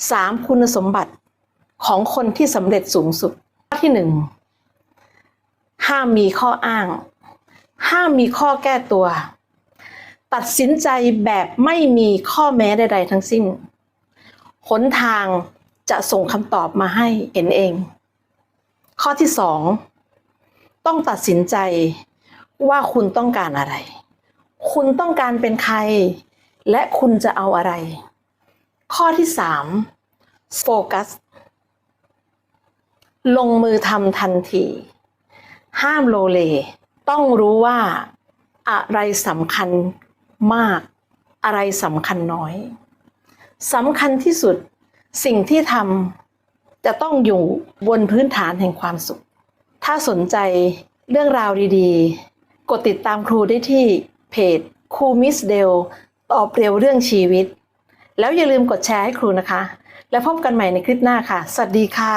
3. คุณสมบัติของคนที่สำเร็จสูงสุด ข้อที่ 1 ห้ามมีข้ออ้าง ห้ามมีข้อแก้ตัว ตัดสินใจแบบไม่มีข้อแม้ใด ๆ ทั้งสิ้นหนทางจะส่งคำตอบมาให้เห็นเอง ข้อที่ 2 ต้องตัดสินใจว่าคุณต้องการอะไร คุณต้องการเป็นใคร และคุณจะเอาอะไร ข้อที่3โฟกัส ลงมือทำทันที ห้ามโลเล ต้องรู้ว่าอะไรสำคัญมาก อะไรสำคัญน้อยสำคัญที่สุดสิ่งที่ทำจะต้องอยู่บนพื้นฐานแห่งความสุข ถ้าสนใจเรื่องราวดีๆ กดติดตามครูได้ที่เพจครูมิสเดลตอบเร็วเรื่องชีวิต แล้วอย่าลืมกดแชร์ให้ครูนะคะ แล้วพบกันใหม่ในคลิปหน้าค่ะ สวัสดีค่ะ